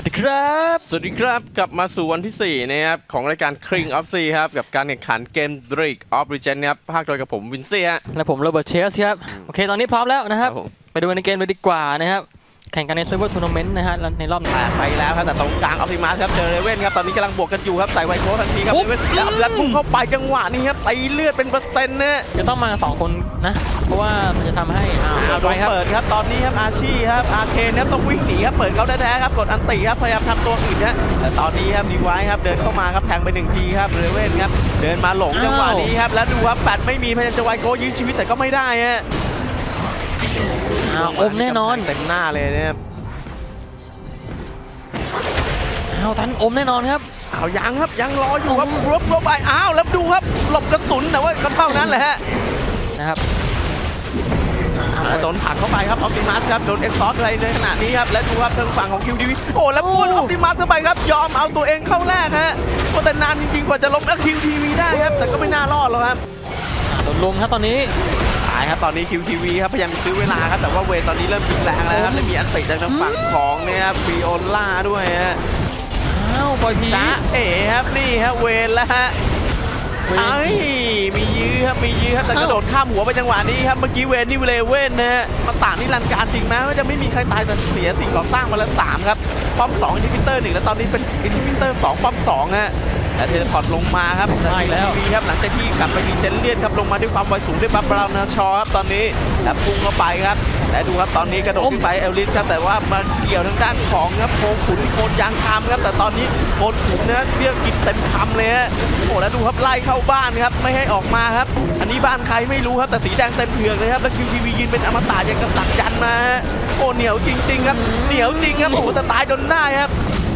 วัสดีครับ สวัสดีครับกลับมาสู่วันที่ 4 นะครับ ของรายการ King of Sea ครับ กับการแข่งขันเกม Drake of Legend นะครับภาคโดยกับผมวินซี่ฮะและผมโรเบิร์ตเชสครับ โอเค ตอนนี้พร้อมแล้วนะครับผมไปดูกันในเกมเลยดีกว่านะครับ แข่งกันในเซิร์ฟเวอร์ทัวร์นาเมนต์นะฮะแล้วในรอบแตะไปแล้วครับแต่ตรงกลางออ t ติมัสครับเจอเรเว่นครับตอนนี้กำลังบวกกันอยู่ครับใส่ไวโคทันทีครับปุ๊บเรเว่นแล้วแล้วพุ่งเข้าไปจังหวะนี้ครับตีเลือดเป็นเปอร์เซ็นต์นะจะต้องมากันสองคนนะเพราะว่ามันจะทำให้อ้าวอ้าวโดไปนครับเปิดครับตอนนี้ครับอาชีครับอาเคนครับต้องวิ่งหนีครับเปิดเขาแท้ๆครับกดอันติครับพยายามทำตัวอื่นฮะแต่ตอนนี้ครับดีไว้ครับเดินเข้ามาครับแทงไปหนึ่งทีครับเรเว่นครับเดินมาหลงจังหวะนี้ครับแล้วดูครับแปดไม่มีพยายามจะไวโกยื้อชีวิตแต่ก็ไม่ได้ฮะอ้าวอมแน่นอนเต็มหน้าเลยนะครับอ้าวทันอมแน่นอนครับเอายังครับยังรออยู่ครับอืมรบรบไปอ้าวแล้วดูครับหลบกระสุนแต่ว่าก็เท่านั้นแหละฮะนะครับอ่าโดนผลักเข้าไปครับออปติมัสครับโดนเอ็กซอสอะไรในขณะนี้ครับและดูครับทางฝั่งของคิวดีวีโอ้แล้วป้วนออปติมัสเข้าไปครับยอมเอาตัวเองเข้าแรกฮะโอ้แต่นานจริงๆกว่าจะล้มแล้วคิวทีวีได้ครับแต่ก็ไม่น่ารอดหรอกครับอ่าโดนลุมครับตอนนี้ตาย ครับตอนนี้คิวทีวีครับพยายามซื้อเวลาครับแต่ว่าเวทตอนนี้เริ่มยิงแรงแล้วครับและมีอันติจากทางฝั่งของเนี่ยครับฟีโอล่าด้วยฮะอ้าวปล่อยพีจ้าเอ๋ครับนี่ฮะเวทแล้วฮะเวรไอ้ยมียื้อครับมียื้อครับแต่กระโดดข้ามหัวไปจังหวะนี้ครับเมื่อกี้เวนนี่เลเว่นนะฮะมันต่างนี่รันการจริงนะว่าจะไม่มีใครตายแต่เสียสิ่งก่อสร้างมาแล้วสามครับป้อมสองอินทิพิเตอร์หนึ่งแล้วตอนนี้เป็นอินทิพิเตอร์สองป้อมสองฮะ และเทเลพอร์ตลงมาครับได้แล้วทีวีครับหลังจากที่กลับไปมีเจนเลียนครับลงมาด้วยความไวสูงด้วยบัฟบราวนาชอครับตอนนี้และพุ่งเข้าไปครับและดูครับตอนนี้กระโดดขึ้นไปเอลลิสครับแต่ว่ามาเกี่ยวทางด้านของครับโคขุนโคนยางคามครับแต่ตอนนี้โคนขุนนะเรียกกินเต็มคำเลยฮะโอ้แล้วดูครับไล่เข้าบ้านครับไม่ให้ออกมาครับ อันนี้บ้านใครไม่รู้ครับแต่สีแดงเต็มเผือกเลยครับแล้วคิวทีวียืนเป็นอมตะอย่างกับตักจันมาฮะโอ้เหนียวจริง ๆ ครับเหนียวจริงครับโอ้แต่ตายจนได้ครับ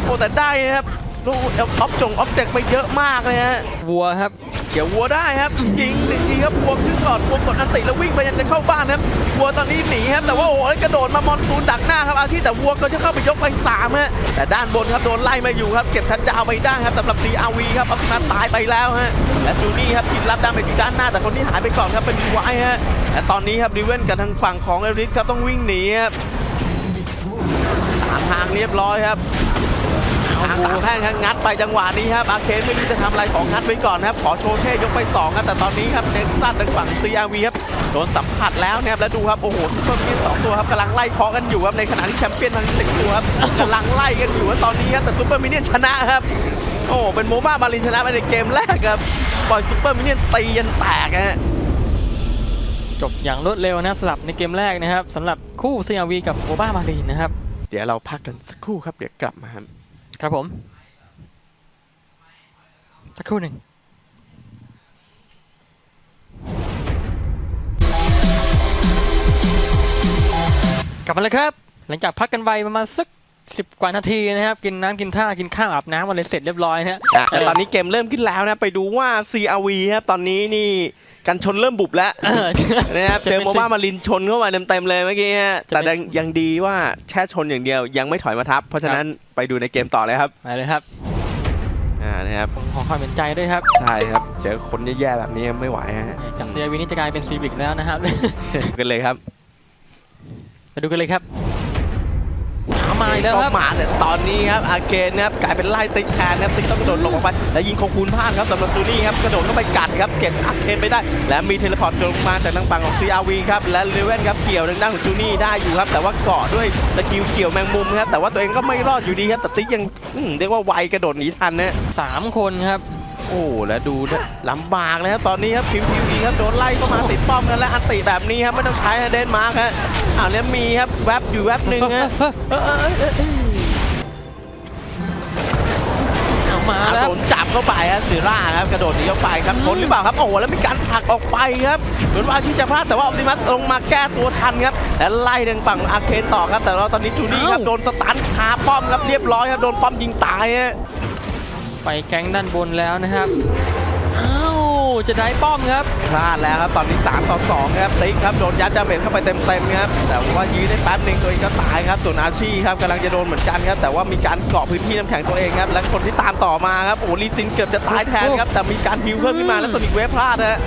โอ้แต่ได้ครับ ลูกออฟจงออฟเจกไปเยอะมากเลยฮะวัวครับเกี่ยววัวได้ครับยิงยิงครับวัวขึ้นก่อนวัวกดอันติแล้ววิ่งไปยังจะเข้าบ้านครับวัวตอนนี้หนีครับแต่ว่าโอ้โหแล้วกระโดดมามอนซูนดักหน้าครับอาที่แต่วัวก็จะเข้าไปยกไปสามฮะแต่ด้านบนครับโดนไล่มาอยู่ครับเก็บทัดดาวไปได้ครับสำหรับซีอาวีครับอัพนาตายไปแล้วฮะและจูนี่ครับทีมรับดาเมจที่ด้านหน้าแต่คนที่หายไปก่อนครับเป็นดีไวฮะและตอนนี้ครับดิเว่นกับทางฝั่งของเอริสครับต้องวิ่งหนีครับสามทางเรียบร้อยครับ ทางสามแพร่งครับงัดไปจังหวะนี้ครับอาเคนไม่รู้จะทำอะไรของงัดไว้ก่อนนะครับขอโชว์เท่ยกไปสองครับแต่ตอนนี้ครับเน็กซันทางฝั่งซีอาวีครับโดนสัมผัสแล้วนะครับแล้วดูครับโอ้โหซุปเปอร์มินสองตัวครับกำลังไล่เคอกันอยู่ครับในขณะที่แชมเปี้ยนทั้งสิบตัวครับกำลังไล่กันอยู่ว่าตอนนี้ครับแต่ซุปเปอร์มินเนี่ยชนะครับโอ้เป็นโมบ้ามารินชนะไปในเกมแรกครับปล่อยซุปเปอร์มินเนี่ยตียันแตกฮะ จบอย่างรวดเร็วนะสำหรับในเกมแรกนะครับสำหรับคู่ CRV กับโอบ้ามารีนนะครับ เดี๋ยวเราพักกันสักครู่ครับ เดี๋ยวกลับมาครับ ครับผมสักครู่หนึ่งกลับมาเลยครับ หลังจากพักกันไปประมาณสักสิบกว่านาทีนะครับ กินน้ำกินท่ากินข้าวอาบน้ำอะไรเสร็จเรียบร้อยนะฮะ อะแต่ตอนนี้เกมเริ่มขึ้นแล้วนะ ไปดูว่า CRV ครับตอนนี้นี่ กันชนเริ่มบุบแล้วเออ นะครับจะเจเป็อนโมบ้ามารินชนเข้าไปเต็มๆเลยเมื่อกี้ฮะจะแต่เป็นยังยังดีว่าแค่ชนอย่างเดียวยังไม่ถอยมาทับ เพราะฉะนั้นไปดูในเกมต่อเลยครับมาเลยครับอ่านะครับผมขอความเห็นใจด้วยครับใช่ครับเจอคนแย่ๆแบบนี้ไม่ไหวฮะจาก CRV นี่จะกลายเป็น Civic แล้วนะครับ กันเลยครับ ไปดูกันเลยครับเอา มาอีกแล้วครับก็มาแต่ตอนนี้ครับอาเคนนะครับกลายเป็นไล่ติ๊กแทนนะครับติ๊กต้องกระโดดลงออกไปแล้วยิงคงคูณพลาดครับสำหรับตูนี่ครับกระโดดเข้าไปกัดครับเก็บอาเคนไปได้ และมีเทเลพอร์ตลงมาจากทางฝั่งของ CRV ครับและเลเว่นครับเกี่ยวทางด้านของจูนี่ได้อยู่ครับแต่ว่าเกาะด้วยสกิลเกี่ยวแมงมุมครับแต่ว่าตัวเองก็ไม่รอดอยู่ดีครับแต่ติ๊กยังอืมเรียกว่าไวกระโดดหนีทันนะสามคนครับโอ้แล้วดูนะลำบากเลยครับตอนนี้ครับคิวทีวีครับโดนไล่เข้ามาติดป้อมกันและอันติแบบนี้ครับไม่ต้องใช้เดนมาร์กฮะอ้าวแล้วมีครับแวบอยู่แวบหนึ่งฮะเอามาแล้วโดนจับเข้าไปครับซิร่าครับกระโดดหนีเข้าไปครับทนหรือเปล่าครับโอ้โหแล้วมีการผลักออกไปครับเหมือนว่าชีจะพลาดแต่ว่าออปติมัสลงมาแก้ตัวทันครับและไล่ทางฝั่งอาเคนต่อครับแต่ว่าตอนนี้จูนี่ครับโดนสตันคาป้อมครับเรียบร้อยครับโดนป้อมยิงตายฮะ ไปแก๊งด้านบนแล้วนะครับ อ้าว จะได้ป้อมครับ พลาดแล้วครับตอนนี้3ต่อ2ครับติ๊กครับโดนยัดจาเมจเข้าไปเต็มๆครับแต่ว่ายื้อได้แป๊บหนึงตัวเองก็ตายครับส่วนอาชีครับกำลังจะโดนเหมือนกันครับแต่ว่ามีการเกาะพื้นที่น้ำแข็งตัวเองครับและคนที่ตามต่อมาครับโอ้โหลีซินเกือบจะตายแทนครับแต่มีการฮิวเพิ่มขึ้นมาแล้วตัวอีกเวฟพลาดฮะ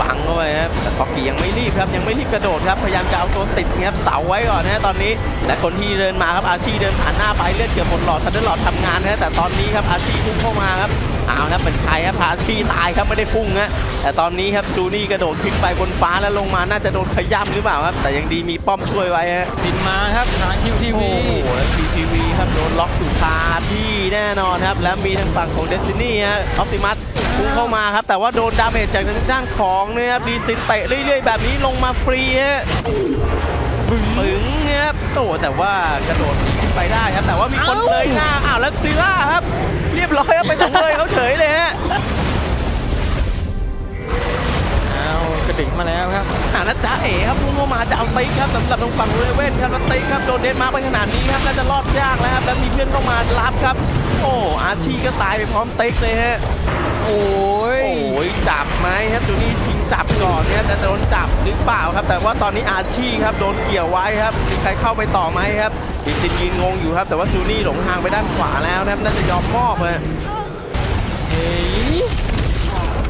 ฝังเข้าไปครับแต่คอกกี้ยังไม่รีบครับยังไม่รีบกระโดดครับพยายามจะเอาตัวติดครับเสาไว้ก่อนนะฮะตอนนี้ และคนที่เดินมาครับอาชีเดินผ่านหน้าไปเลือดเกือบหมดหลอดทันเดอร์หลอดทำงานนะฮะแต่ตอนนี้ครับอาชีพุ่งเข้ามาครับเอาครับเป็นใครครับอาชีตายครับไม่ได้พุ่งฮะแต่ตอนนี้ครับจูนี่กระโดดขึ้นไปบนฟ้าแล้วลงมาน่าจะโดนขย้ำหรือเปล่าครับ แต่ยังดีมีป้อมช่วยไว้ฮะสินมาครับทางคิวทีโอ้วีโหแล้ว CCTV ครับโดนล็อกอยู่คาที่แน่นอนครับ แล้วมีทางฝั่งของ Destiny ฮะออ t ติมัส พุ่งเข้ามาครับ แต่ว่าโดนดาเมจจากทางด้านของเนี่ยครับดีซินเตะเรื่อยๆ แบบนี้ลงมาฟรีฮะปึงเนี่ยครับโอ้แต่ว่ากระโดดหนีขึ้นไปได้ครับ แต่ว่ามีคนเลยหน้าอ้าวแล้วซิล่าครับ เรียบร้อยครับไปถึงเลยเขาเฉยเลยฮะเอากระดิ่งมาแล้วครับอ่าแล้วจ้าเอ๋ครับพุ่งเข้ามาจะเอาติ๊กครับสำหรับทางฝั่งเรเว่นครับแล้วติ๊กครับโดนเดนมาร์กไปขนาดนี้ครับน่าจะรอดยากแล้วครับแล้วมีเพื่อนเข้ามารับครับ โอ้อาชีก็ตายไปพร้อมติ๊กเลยฮะ โอ้ยโอ้ยจับไหมครับจูนี่ชิงจับก่อนเนี่ยแต่โดนจับหรือเปล่าครับ แต่ว่าตอนนี้อาชีครับโดนเกี่ยวไว้ครับมีใครเข้าไปต่อไหมครับดิซินยืนงงอยู่ครับ แต่ว่าจูนี่หลงทางไปด้านขวาแล้วนะครับน่าจะยอมมอบเลยเฮ้ย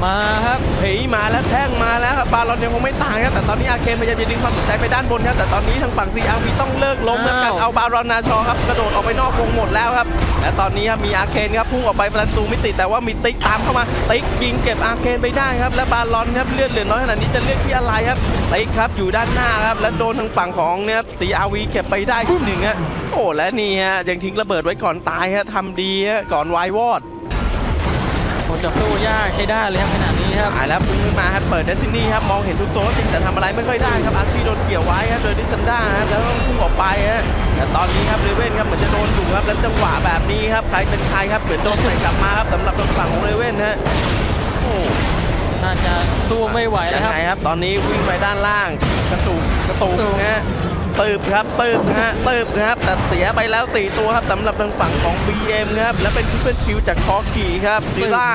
มาครับเฮ้ยมาแล้วแท่งมาแล้วครับบาลอนยังคงไม่ต่างครับแต่ตอนนี้อาเคนพยายามจะดึงความสนใจไปด้านบนครับแต่ตอนนี้ทางฝั่งซีอาร์วีต้องเลิกล้มแล้วกันอ้าวเอาบารอนนาชอครับกระโดดออกไปนอกวงหมดแล้วครับและตอนนี้ครับมีอาเคนครับพุ่งออกไปประตูไม่ติดแต่ว่ามีติ๊กตามเข้ามาติ๊กยิงเก็บอาเคนไปได้ครับและบาลอนครับเลือดเหลือน้อยขนาดนี้จะเลือกที่อะไรครับติ๊กครับอยู่ด้านหน้าครับและโดนทางฝั่งของเนี่ยซีอาร์วีเก็บไปได้ที่หนึ่งฮะโอ้และนี่ฮะยังทิ้งระเบิดไว้ก่อนตายฮะทำดีฮะก่อนวายวอด คงจะสู้ยากใช้ได้เลยครับขนาดนี้ครับหาแล้วพุ่งขึ้นมาครับเปิดเดซินี่ครับมองเห็นทุกตัวจริงแต่ทำอะไรไม่ค่อยได้ครับอาร์ซีโดนเกี่ยวไว้ครับโดยดิซันด้าครับแล้วต้องพุ่งออกไปฮะแต่ตอนนี้ครับเลเว่นครับเหมือนจะโดนอยู่ครับแล้วจังหวะแบบนี้ครับใครเป็นใครครับเหมือนโดนใส่กลับมาครับสำหรับทางฝั่งของเลเว่นฮะโอ้น่าจะสู้ไม่ไหวแล้วครับไงครับ ตอนนี้วิ่งไปด้านล่างกระตุกกระตุกฮะ ตืบครับตืบฮะตืบครับแต่เสียไปแล้วสี่ตัวครับสำหรับทางฝั่งของ BM ครับและเป็นทิปเปิลคิวจากคอกีครับซิล่า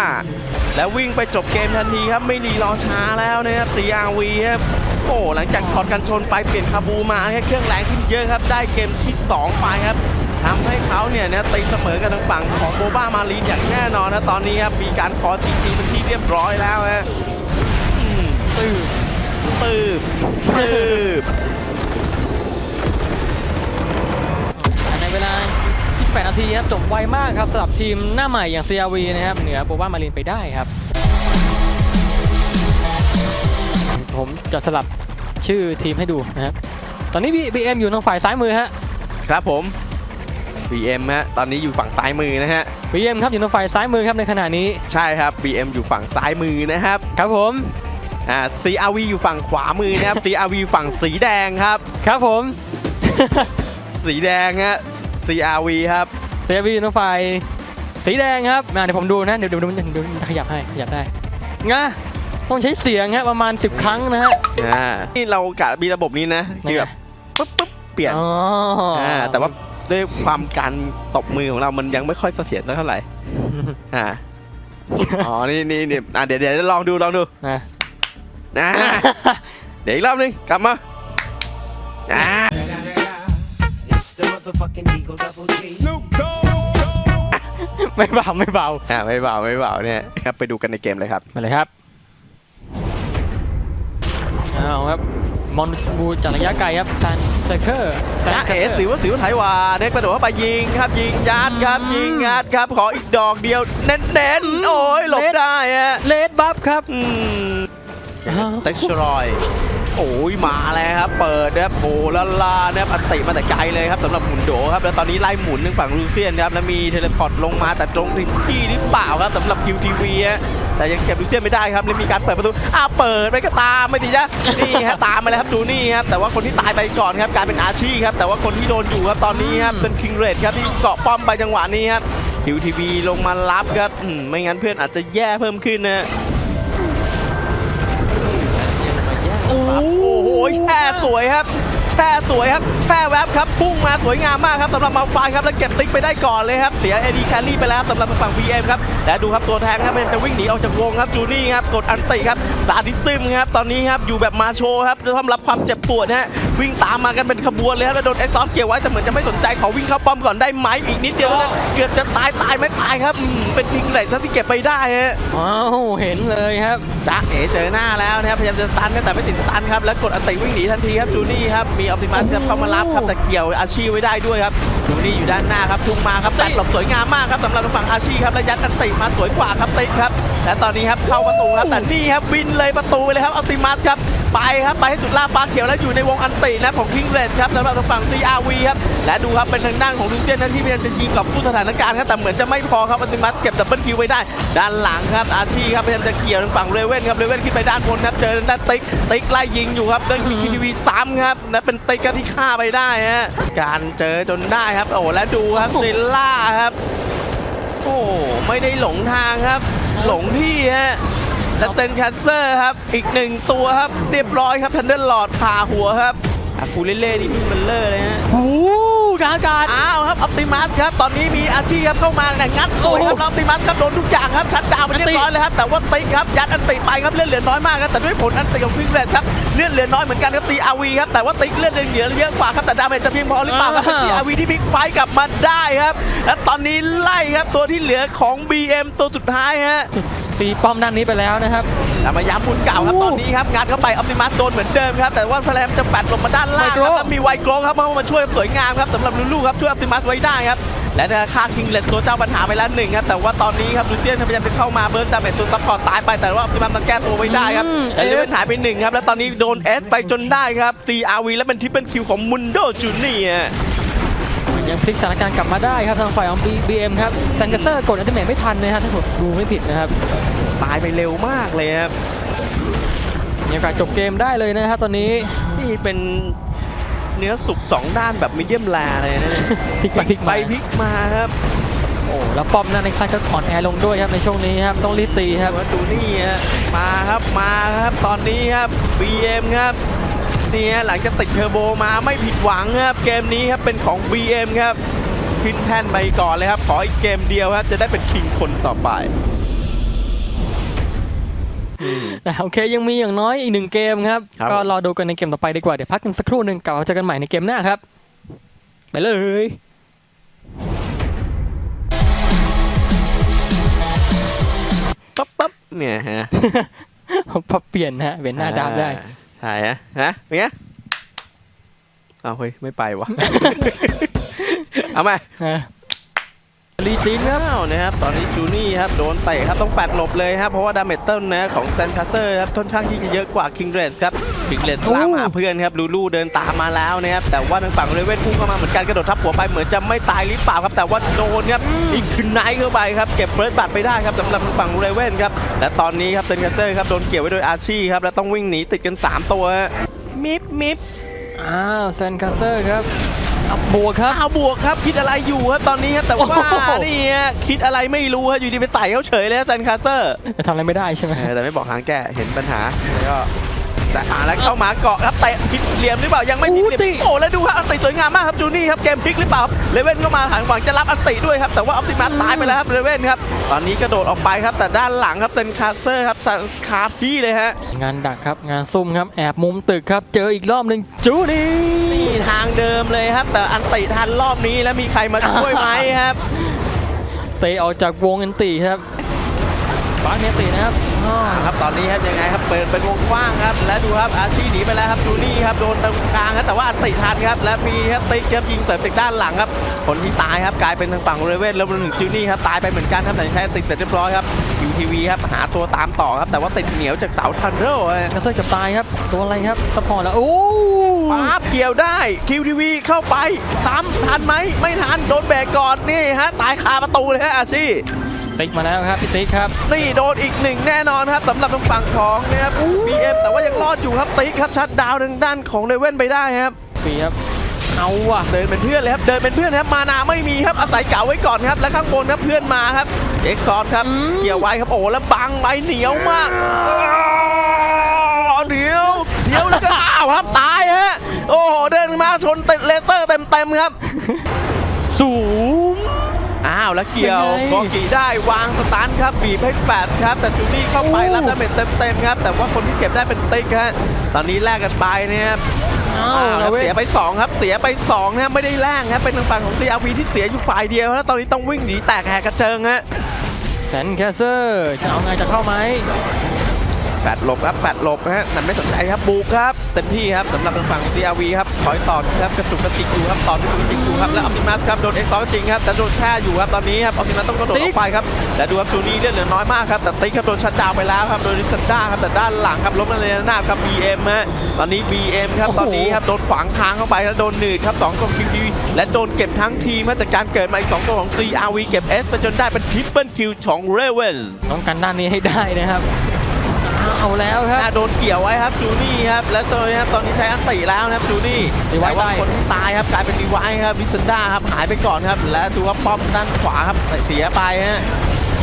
แล้ววิ่งไปจบเกมทันทีครับไม่รีรอช้าแล้วนะครับ CRV ครับโอ้หลังจากถอดกันชนไปเปลี่ยนคาบูมาให้เครื่องแรงขึ้นเยอะครับ ได้เกมที่ 2 ไปครับทำให้เขาเนี่ยนะตีเสมอกันทางฝั่งของโบบ้ามารีนอย่างแน่นอนนะตอนนี้ครับมีการขอจีจีเป็นที่เรียบร้อยแล้วฮะอืมตื้อตืบตืบ 28 นาทีครับจบไวมากครับสำหรับทีมหน้าใหม่อย่าง CRV นะครับเหนือโบว่ามารินไปได้ครับ ผมจะสลับชื่อทีมให้ดูนะครับตอนนี้ BM อยู่ทางฝ่ายซ้ายมือฮะครับผม BM ฮะตอนนี้อยู่ฝั่งซ้ายมือนะฮะ BM ครับอยู่ทางฝ่ายซ้ายมือครับในขณะนี้ใช่ครับ BM อยู่ฝั่งซ้ายมือนะครับครับผมอ่า CRV อยู่ฝั่งขวามือนะครับ CRV ฝั่งสีแดงครับ ครับผม สีแดงฮะ CRV ครับ CRV อยู่ทางฝ่ายสีแดงครับมาเดี๋ยวผมดูนะ เดี๋ยวเดี๋ยวเดี๋ยวเดี๋ยวขยับให้ขยับได้งะต้องใช้เสียงฮะประมาณ 10 ครั้งนะฮะ อ่านี่เรากะมีระบบนี้นะคือแบบปุ๊บปุ๊บเปลี่ยนอ๋ออ่อ่าแต่ว่าด้วยความการตบมือของเรามันยังไม่ค่อยเสถียรสักเท่าไหร่อ่าอ๋อนี่นี่นี่อ่าเดี๋ยวเดี๋ยวลองดูลองดูนะ อ่าเดี๋ยวอีกรอบนึงกลับมาอ่า It's the motherfucking Eagle Double G. ไม่เบาไม่เบาอ่าไม่เบาไม่เบาเนี่ยครับไปดูกันในเกมเลยครับมาเลยครับเอาครับมอนบูจากระยะไกลครับซันเซอร์เคอร์ซันนะเซอเอร์สเคสิอร์วสิวไทยวาเน็กกระโดดเข้าไปยิงครับยิงยัดครับอืมยิงยัดครับขออีกดอกเดียวเน้นเน้นๆโอ้ยหลบเล็ดได้ฮะเลดบัฟครับอืมอ้าวเต็กชรอย โอ้ยมาแล้วครับ เปิดนะครับโอ้ลาลานะครับอันติมาแต่ไกลเลยครับสำหรับหมุนโดครับ แล้วตอนนี้ไล่หมุนทางฝั่งลูเซียนครับแล้วมีเทเลพอร์ตลงมาแต่ตรงที่หรือเปล่าครับสำหรับ QTV ฮะแต่ยังเก็บลูเซียนไม่ได้ครับเลยมีการเปิดประตูอ้าวเปิดไปก็ตามไม่ดีจ้ะนี่ฮะตามมาแล้วครับดูนี่ครับแต่ว่าคนที่ตายไปก่อนครับกลายเป็นอาชีครับแต่ว่าคนที่โดนอยู่ครับตอนนี้ครับเป็นคิงเรดครับที่เกาะป้อมไปจังหวะนี้ครับ QTV ลงมารับครับอืมไม่งั้นเพื่อนอาจจะแย่เพิ่มขึ้นนะ โอ้โหแช่สวยครับ แช่สวยครับแช่แวบครับพุ่งมาสวยงามมากครับสำหรับมาไฟครับแล้วเก็บติ๊กไปได้ก่อนเลยครับเสียเอดีแคลรี่ไปแล้วสำหรับฝั่ง BM ครับและดูครับตัวแทนครับมันจะวิ่งหนีออกจากวงครับจูนี่ครับกดอันติครับสาดิซึมครับตอนนี้ครับอยู่แบบมาโชว์ครับจะทำรับความเจ็บปวดนะฮะวิ่งตามมากันเป็นขบวนเลยครับแล้วโดนเอ็กซ์ซอฟเกี่ยวไว้แต่เหมือนจะไม่สนใจขอวิ่งเข้าป้อมก่อนได้ไหมอีกนิดเดียวแล้วเกือบจะตายตายไม่ตายครับอืมเป็นพิงเหล็กที่เก็บไปได้ฮะ อ้าวเห็นเลยครับ จ๊ะเอ๋เจอหน้าแล้วนะครับพยายามจะสตันครับแต่ไม่ติดสตันครับแล้วกดอันติวิ่งหนีทันทีครับจูนี่ครับมีออปติมัสครับเข้ามารับครับแต่เกี่ยวอาชีไว้ได้ด้วยครับจูนี่อยู่ด้านหน้าครับทุ่งมาครับตัดหลบสวยงามมากครับสำหรับทางฝั่งอาชีครับและยัดอันติมาสวยกว่าครับติ๊กครับและตอนนี้ครับเข้าประตูครับแต่นี่ครับวินเลยประตูไปเลยครับออปติมัสครับ ไปครับไปให้สุดล่าฟ้าเขียวแล้วอยู่ในวงอันตินะของพิงเรดครับสำหรับทางฝั่ง CRV ครับและดูครับเป็นทางด้านของลูเจนนั้นที่พยายามจะยิงกับผู้สถานการณ์ครับแต่เหมือนจะไม่พอครับออปติมัสเก็บดับเบิลคิวไว้ได้ ด้านหลังครับอาชีครับพยายามจะเกี่ยวทางฝั่งเรเว่นครับเรเว่นขึ้นไปด้านบนครับเจอด้านติ๊กติ๊กไล่ยิงอยู่ครับเดินคิทีวีซ้ำครับและเป็นติ๊กที่ฆ่าไปได้ฮะการเจอจนได้ครับโอ้แล้วดูครับเซลล่าครับ โอ้ไม่ได้หลงทางครับ หลงที่ฮะ และเซนแคสเซอร์ครับ อีกหนึ่งตัวครับ เรียบร้อยครับทันเดอร์หลอดผ่าหัวครับอาคูเลเล่นี่วิ่งมันเลอเลยฮะโอ้โหกลางอากาศอ้าวครับออปติมัสครับ ตอนนี้มีอาชีพครับเข้ามาแต่งัดสวยครับออปติมัสครับโดนทุกอย่างครับชัดดาวน์ไปเรียบร้อยเลยครับแต่ว่าติ๊กครับยัดอันติไปครับเลือดเหลือน้อยมากครับแต่ด้วยผลอันติของฟิงเรดครับเลือดเหลือน้อยเหมือนกันครับตีอาวีครับแต่ว่าติ๊กเลือดเหลือเยอะกว่าครับแต่ดาเมจจะเพียงพอหรือเปล่าครับอ่าตีอาวีที่พลิกไฟกลับมาได้ครับ และตอนนี้ไล่ครับตัวที่เหลือของ BM ตัวสุดท้ายฮะ ตีป้อมด้านนี้ไปแล้วนะครับแต่มาย้ำบุญเก่าครับโอ้ตอนนี้ครับงัดเข้าไปออปติมัสโดนเหมือนเดิมครับแต่ว่าพลแรมจะแปดลงมาด้านล่างครับไวโกรแล้วมีไวโกรครับเข้ามาช่วยสวยงามครับสำหรับลูลูครับช่วยออปติมัสไว้ได้ครับและจะฆ่าคิงเลสตัวเจ้าปัญหาไปแล้วหนึ่งครับแต่ว่าตอนนี้ครับลูเซียนพยายามจะเข้ามาเบิร์นดาเมจตัวซัพพอร์ตตายไปแต่ว่าออปติมัสมันแก้ตัวไว้ได้ครับอืมแต่เลเวนหายไปหนึ่งครับแล้วตอนนี้โดนเอสไปจนได้ครับตีอาวีและเป็นทริปเปิลคิวของมุนโดจูเนีย ยังพลิกสถานการณ์กลับมาได้ครับทางฝ่ายของ BM ครับแซนเกเซอร์กดอัลติเมทไม่ทันนะฮะถ้าผมดูไม่ผิดนะครับตายไปเร็วมากเลยครับมีโอกาสจบเกมได้เลยนะครับตอนนี้นี่เป็นเนื้อสุกสองด้านแบบมีเดียมแลเลยนะเนี่ยพลิกไปพลิกไปมาพลิกมาครับโอ้แล้วป้อมหน้าในซันก็อ่อนแอลงด้วยครับในช่วงนี้ครับต้องรีบตีครับว่าดูนี่ฮะมาครับมาครับตอนนี้ครับ BM ครับ นี่ฮะหลังจากติดเทอร์โบมาไม่ผิดหวังครับเกมนี้ครับเป็นของ BM ครับขึ้นแท่นไปก่อนเลยครับ ขออีกเกมเดียวครับจะได้เป็นคิงคนต่อไปแต่โอเคยังมีอย่างน้อยอีกหนึ่งเกมครับครับ ก็รอดูกันในเกมต่อไปดีกว่า เดี๋ยวพักกันสักครู่หนึ่งกลับมาเจอกันใหม่ในเกมหน้าครับ ไปเลยปั๊บปั๊บเนี่ยฮะพอเปลี่ยนฮะเปลี่ยนหน้าดาวได้ ใช่ฮะฮะเป็นไงเอาเฮ้ย ไม่ไปวะ เอาไหม รีซีนครับอ้าวนะครับตอนนี้จูนี่ครับโดนเตะครับต้องปัดหลบเลยครับเพราะว่าดาเมจต้นนะของเซนคาเซอร์ครับค่อนข้างที่จะเยอะกว่าคิงเรสครับคิงเรสโอ้ตามหาเพื่อนครับลูลูเดินตามมาแล้วนะครับแต่ว่าทางฝั่งเรเว่นพุ่งเข้ามาเหมือนกันกระโดดทับหัวไปเหมือนจะไม่ตายหรือเปล่าครับแต่ว่าโดนครับอีกคืนไนท์เข้าไปครับเก็บเฟิร์สบัตรไปได้ครับสำหรับทางฝั่งเรเว่นครับและตอนนี้ครับเซนคาเซอร์ครับโดนเกี่ยวไว้โดยอาชีครับและต้องวิ่งหนีติดกันสามตัวฮะมิบมิบอ้าวเซนคาเซอร์ครับ อับบวกครับอ้าวบวกครับคิดอะไรอยู่ครับตอนนี้ครับแต่ว่าโอ้โหนี่ฮะคิดอะไรไม่รู้ครับอยู่ดีไปไต่เขาเฉยเลยครับเซนคาเซอร์จะทำอะไรไม่ได้ใช่ไหมเออแต่ไม่บอกทางแก้เห็นปัญหาแล้วก็แต่หาแล้วเข้ามาเกาะครับเตะผิดเหลี่ยมหรือเปล่ายังไม่ผิดเหลี่ยมอู้ติโอ้แล้วดูครับอันติสวยงามมากครับจูนี่ครับเกมพลิกหรือเปล่าเลเว่นก็มาหันฝั่งจะรับอันติด้วยครับแต่ว่าออปติมัสตายไปแล้วครับเลเว่นครับตอนนี้กระโดดออกไปครับแต่ด้านหลังครับเซนคาเซอร์ครับคาที่เลยฮะงานดักครับงานซุ่มครับแอบมุมตึกครับเจออีกรอบหนึ่งจูนี่นี่ทาง เดิมเลยครับ แต่อันติทันรอบนี้แล้วมีใครมาช่วยไหมครับ เตะออกจากวงอันตีครับบาสเนยตีนะครับอ้อ ครับตอนนี้ครับยังไงครับเปิดเป็นวงกว้างครับ และดูครับอาชีหนีไปแล้วครับจูนี่ครับโดนตรงกลางครับแต่ว่าอันติทันครับและมีครับติ๊กครับยิงเสริมจากด้านหลังครับคนที่ตายครับกลายเป็นทางฝั่งเรเว่นแล้วรวมถึงจูนี่ครับตายไปเหมือนกันครับแต่ใช้ติดเสร็จเรียบร้อยครับคิวทีวีครับหาตัวตามต่อครับแต่ว่าติดเหนียวจากเสาทันเดอร์กระเซอร์กับตายครับตัวอะไรครับสปอร์ตแล้วโอ้ป๊าบเกี่ยวได้คิวทีวีเข้าไปซ้ำทันไหมไม่ทันโดนแบกก่อนนี่ฮะตายคาประตูเลยฮะอาชี ติ๊กมาแล้วครับพี่ติ๊กครับนี่โดนอีกหนึ่งแน่นอนครับสำหรับทางฝั่งของนะครับ BM แต่ว่ายังรอดอยู่ครับติ๊กครับชัดดาวน์ทางด้านของเรเว่นไปได้ครับปีครับเอาว่ะเดินเป็นเพื่อนเลยครับเดินเป็นเพื่อนครับมานาไม่มีครับอาศัยเก่าไว้ก่อนครับและข้างบนครับเพื่อนมาครับเอ็กซ์คอร์ครับอืมเกี่ยวไว้ครับโอ้แล้วบังไปเหนียวมากเหนียวเหนียวแล้วก็อ้าวครับตายฮะโอ้โหเดินมาชนติดเลเซอร์เต็มๆครับสูง อ้าวแล้วเกี่ยวเป็นไงกอกีได้วางสตาร์ทครับบีบให้แปดครับ แต่จูนี่เข้าไปโอ้รับดาเมจเต็มๆครับ แต่ว่าคนที่เก็บได้เป็นติ๊กฮะตอนนี้แลกกันไปเนี่ยครับออ้าวอ้าวนาเวเสียไป 2 ครับ เสียไป2นะครับไม่ได้แรงครับเป็นทางฝั่งของ CRV ที่เสียอยู่ฝ่ายเดียวแล้วตอนนี้ต้องวิ่งหนีแตกแหกกระเจิงฮะแสนแคสเซอร์จะเอาไงจะเข้าไหม แปดหลบครับแปดหลบฮะแต่ไม่สนใจครับบุกครับเต็มที่ครับสำหรับทางฝั่ง CRV ครับคอยต่อครับกระตุกกระติกอยู่ครับต่อที่กระตุกกระติกอยู่ครับแล้วออปติมัสครับโดนเอ็กซ์ตอจริงครับแต่โดนแช่อยู่ครับตอนนี้ครับออปติมัสต้องกระโดดออกไปครับแต่ดูครับจูนี่เลือดเหลือน้อยมากครับแต่ติ๊กครับโดนชัดดาวน์ไปแล้วครับโดนดิสด้าครับแต่ด้านหลังครับล้มในระนาบครับ BM ฮะตอนนี้ BM ครับตอนนี้ครับโดนขวางทางเข้าไปแล้วโดนหนืดครับสองกองคิวทีและโดนเก็บทั้งทีมมาจากการเกิดมาอีกสองตัวของ CRV เก็บ S ไปจนได้เป็นทริปเปิลคิวของเรเวนต้องกันด้านนี้ให้ได้นะครับ เอาแล้วครับน่าโดนเกี่ยวไว้ครับจูนี่ครับแล้วตอนนี้ครับตอนนี้ใช้อันติแล้วนะครับจูนี่รีไวแต่ท์ว่าได้คนที่ตายครับกลายเป็นรีไวท์ครับวิสเซนด้าครับหายไปก่อนครับ และดูว่าป้อมด้านขวาครับเสียไปฮะ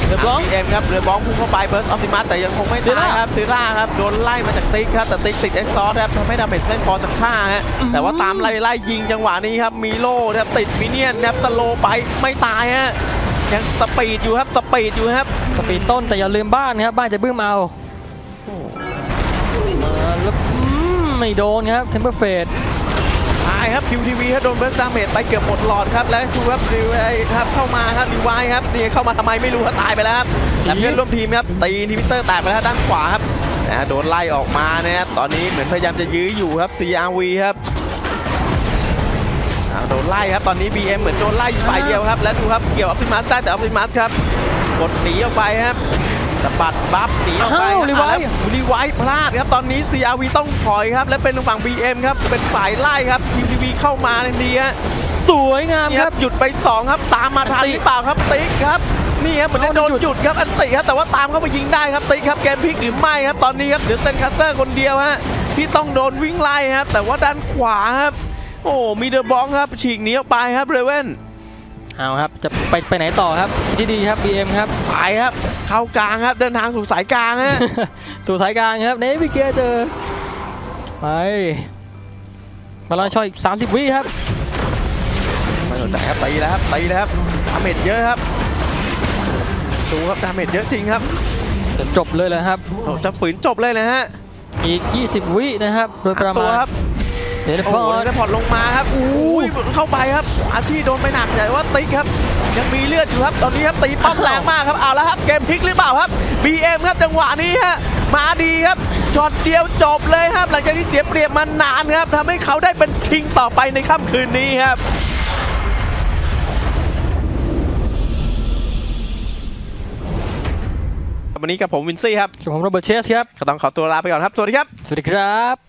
เดือบร้องเอ็มครับเรือบองพุ่งเข้าไปเบิร์สออฟติมัสแต่ยังคงไม่ซิตาล่ายครับซิล่าครับโดนไล่มาจากติ๊กครับแต่ติ๊กติดเอ็กซ์ซอร์ครับทำให้ดาเมจไม่พอจะฆ่าฮะอืมแต่ว่าตามไล่ไล่ยิงจังหวะนี้ครับมีโล่ครับติดมิเนียนครับสโลว์ไปไม่ตายฮะยังสปีดอยู่ครับสปีดอยู่ครับสปีดต้นแต่อย่าลืมบ้านนะครับบ้านจะบึ้มเอา มาแล้วไม่โดนครับเทมเปอร์เฟดตายครับคิวทีวีครับโดนเบิร์สดาเมจไปเกือบหมดหลอดครับแล้วดูครับรีไวครับเข้ามาครับรีไวครับนี่เข้ามาทำไมไม่รู้ครับตายไปแล้วครับแล้วเพื่อนร่วมทีมครับตีนิวิเตอร์แตกไปแล้วด้านขวาครับนะโดนไล่ออกมานะครับตอนนี้เหมือนพยายามจะยื้ออยู่ครับ CRV ครับโดนไล่ครับตอนนี้ BM เหมือนโดนไล่อยู่ฝ่ายเดียวครับ แล้วดูครับเกี่ยวออปติมัสได้แต่ออปติมัสครับกดหนีออกไปครับ สะบัดบัฟหนีออกไปอ้าวรีไวท์ อะแล้วรีไวท์พลาดครับ ตอนนี้ CRV ต้องถอยครับ และเป็นทางฝั่ง BM ครับ เป็นฝ่ายไล่ครับ QTV เข้ามาในนี้ฮะสวยงามนี่คครัรับ บหยุดไป 2 ครับ ตามมาทันอันติหรือเปล่าครับติ๊กครับ นี่ครับเหมือนจะโดนหยุดครับอันติครับแต่ว่าตามเข้าไปยิงได้ครับติ๊กครับเกมพลิกหรือไม่ครับตอนนี้ครับเหลือเซนคัสเตอร์คนเดียวฮะที่ต้องโดนวิ่งไล่ครับแต่ว่าด้านขวาครับโอ้มีเดอะบองครับฉีกหนีออกไปครับเรเวน เอาครับจะไปไปไหนต่อครับที่ดีครับ BM ครับไปครับ เข้ากลางครับเดินทางสู่สายกลางฮะสู่สายกลางครับเนวิเกเตอร์ไปบอลลอนชออีก 30 วิครับไม่สนใจครับตีแล้วครับตีแล้วครับดาเมจเยอะครับดูครับดาเมจเยอะจริงครับ จะจบเลยเลยครับโอ้จะฝืนจบเลยนะฮะอีก 20 วินะครับ โดยประตัมาวณครับ เดลโอ้พโหอแล้วพอร์ตลงมาครับอุ้ยเข้าไปครับ อาชีพโดนไปหนักแต่ว่าติ๊กครับ ยังมีเลือดอยู่ครับ ตอนนี้ครับตีป้อมแรงมากครับเอาแล้วครับเกมพลิกหรือเปล่าครับ BM ครับจังหวะนี้ฮะมาดีครับช็อตเดียวจบเลยครับ หลังจากที่เสียเปรียบมานานครับทำให้เขาได้เป็นคิงต่อไปในค่ำคืนนี้ครับวันนี้กับผมวินซี่ครับผมโรเบิร์ตเชสครับก็ต้องขอตัวลาไปก่อนครับ สวัสดีครับ สวัสดีครับ